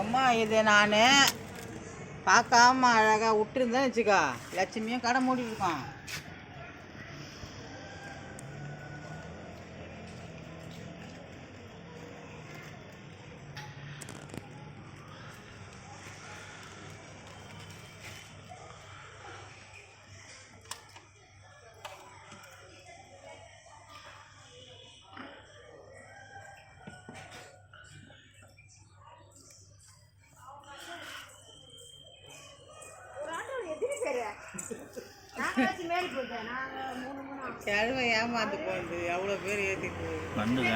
அம்மா இது நான் பார்க்காம அழகாக விட்டுருந்தேன் வச்சுக்கோ. லட்சுமியும் கடை மூடிட்டு இருக்கான். கிழமை ஏமாந்து போகுது எவ்வளோ பேர் ஏற்றி போகுது. வந்துங்க.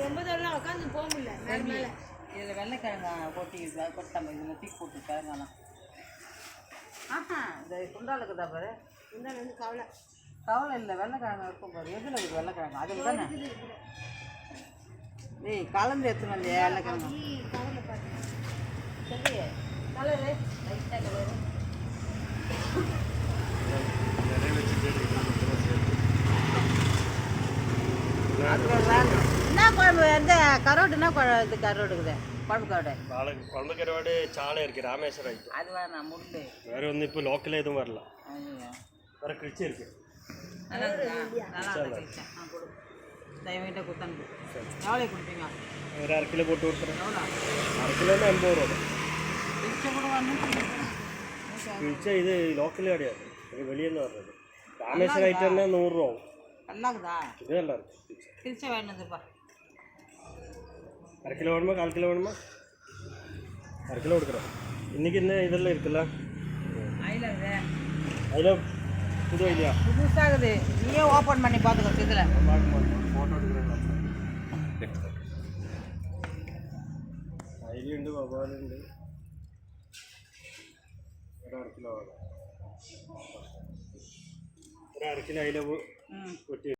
ரொம்ப தூரம் உட்காந்து போக முடியல. மேல இதில் வெள்ளைக்கிழங்கா கொட்டி கொட்டாம இதில் தீ போட்டு கிழங்கெல்லாம். ஆஹா. இந்த சுண்டால இருக்குதா பாரு. வந்து கவலை. கவலை இல்லை வெள்ளைக்கிழங்கு இருக்கும் பாரு. எதில் இருக்குது வெள்ளைக்கிழங்கு அதில் தானே? ஏய் கலந்து எடுத்துன்னு வந்தியா? வெள்ளைக்கிழங்கு என்ன? குழம்பு? எந்த கரோடு என்ன குழம்பு இது கரோடு இருக்குது குழம்பு கருவாடு சாலை இருக்கு. ராமேஸ்வரம் அது வேணாம் முள்ளு. வேற வந்து இப்போ லோக்கல் எதுவும் வரல. வேற கிழிச்சி இருக்கு. நல்லா தயவுகிட்ட கொடுத்தாங்க எவ்வளோ கொடுப்பீங்க? ஒரு அரை கிலோ போட்டு கொடுத்துறேன். எவ்வளோ அரை கிலோன்னா எண்பது ரூபா. கிழிச்ச கூட வரணும் கிழிச்சா இது லோக்கலே கிடையாது. இது வெளியேருந்து வர்றது. ராமேஸ்வரம் ஐட்டம்னா நூறுரூவா ஆகும். நல்லா இருக்குதா இது நல்லா இருக்கு. கிழிச்ச வேணுதுப்பா அரை கிலோ வேணுமா? கால் கிலோ வேணுமா? அரை கிலோ கொடுக்குறேன். இன்னைக்கு என்ன இதெல்லாம் இருக்குல்ல? அதில் புது ஐடியா புதுசாகுது. நீயே ஓப்பன் பண்ணி பார்த்துக்கோ இதில் ஃபோட்டோ எடுக்கிறேன் ஐடி உண்டு வவ்வாறு உண்டு ஒரு அரை கிலோ ஒரு கிலோ. ஐல ஒட்டி